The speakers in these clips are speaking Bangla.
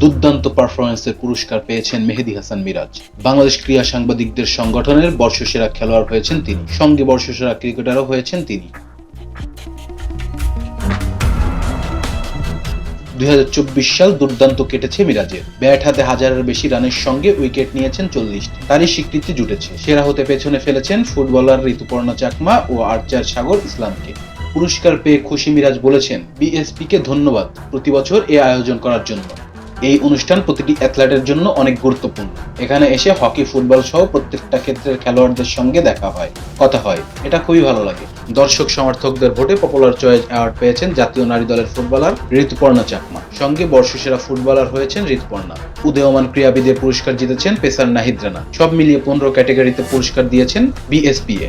দুর্দান্ত পারফরমেন্সের পুরস্কার পেয়েছেন মেহেদী হাসান মিরাজ। বাংলাদেশ ক্রীড়া সাংবাদিকদের সংগঠনের বর্ষসেরা খেলোয়াড় হয়েছেন তিনি। সঙ্গে বর্ষসেরা ক্রিকেটারও হয়েছেন তিনি। দুই সাল দুর্দান্ত কেটেছে মিরাজের। ব্যাট হাতে হাজারের বেশি রানের সঙ্গে উইকেট নিয়েছেন চল্লিশটি। তারই স্বীকৃতি জুটেছে। সেরা হতে পেছনে ফেলেছেন ফুটবলার ঋতুপর্ণা চাকমা ও আর্চার সাগর ইসলামকে। পুরস্কার পেয়ে খুশি মিরাজ বলেছেন, বিএসপিকে ধন্যবাদ প্রতি বছর এ আয়োজন করার জন্য। এই অনুষ্ঠান প্রতিটি অ্যাথলেটের জন্য অনেক গুরুত্বপূর্ণ। এখানে এসে হকি, ফুটবল সহ প্রত্যেকটা ক্ষেত্রের খেলোয়াড়দের সঙ্গে দেখা হয়, কথা হয়। এটা খুবই ভালো লাগে। দর্শক সমর্থকদের ভোটে পপুলার চয়েস অ্যাওয়ার্ড পেয়েছেন জাতীয় নারী দলের ফুটবলার ঋতুপর্ণা চাকমা। সঙ্গে বর্ষসেরা ফুটবলার হয়েছেন ঋতুপর্ণা। উদীয়মান ক্রীড়াবিদের পুরস্কার জিতেছেন পেসার নাহিদ রানা। সব মিলিয়ে পনেরো ক্যাটেগরিতে পুরস্কার দিয়েছেন BSPA.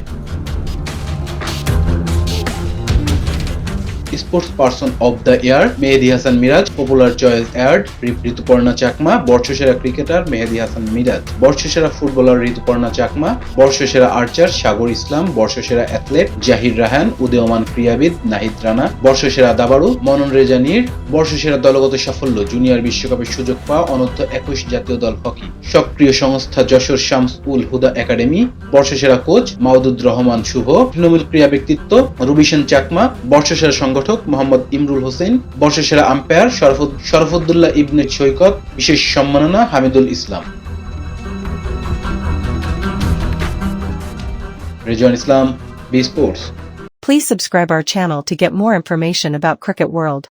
Sports person of the year Mehedi Hasan Miraz popular choice award Rituparna Chakma, বর্ষসেরা ক্রিকেটার মেহেদি হাসান মিরাজ। বর্ষসেরা ফুটবলার ঋতুপর্ণা চাকমা, বর্ষসেরা আর্চার সাগর ইসলাম, বর্ষসেরা অ্যাথলেট জাহির রাহান, উদীয়মান ক্রীড়াবিদ, নাহিদ রানা। বর্ষসেরা দাবাড়ু, মনন রেজানির বর্ষসেরা দলগত সাফল্য জুনিয়র বিশ্বকাপের সুযোগ পাওয়া অনূর্ধ্ব একুশ জাতীয় দল হকি সক্রিয় সংস্থা যশোর শামস উল হুদা একাডেমি। বর্ষসেরা কোচ মাহদুদ রহমান শুভ। তৃণমূল ক্রীড়া ব্যক্তিত্ব রুবিশন চাকমা। বর্ষসেরা সংগঠক মোহাম্মদ ইমরুল হোসেন বর্ষসেরা আম্পায়ার শরফুদ্দুল্লাহ ইবনে সৈকত, বিশেষ সম্মাননা Hamidul Islam Rezwan Islam, B sports Please subscribe our channel to get more information about Cricket World.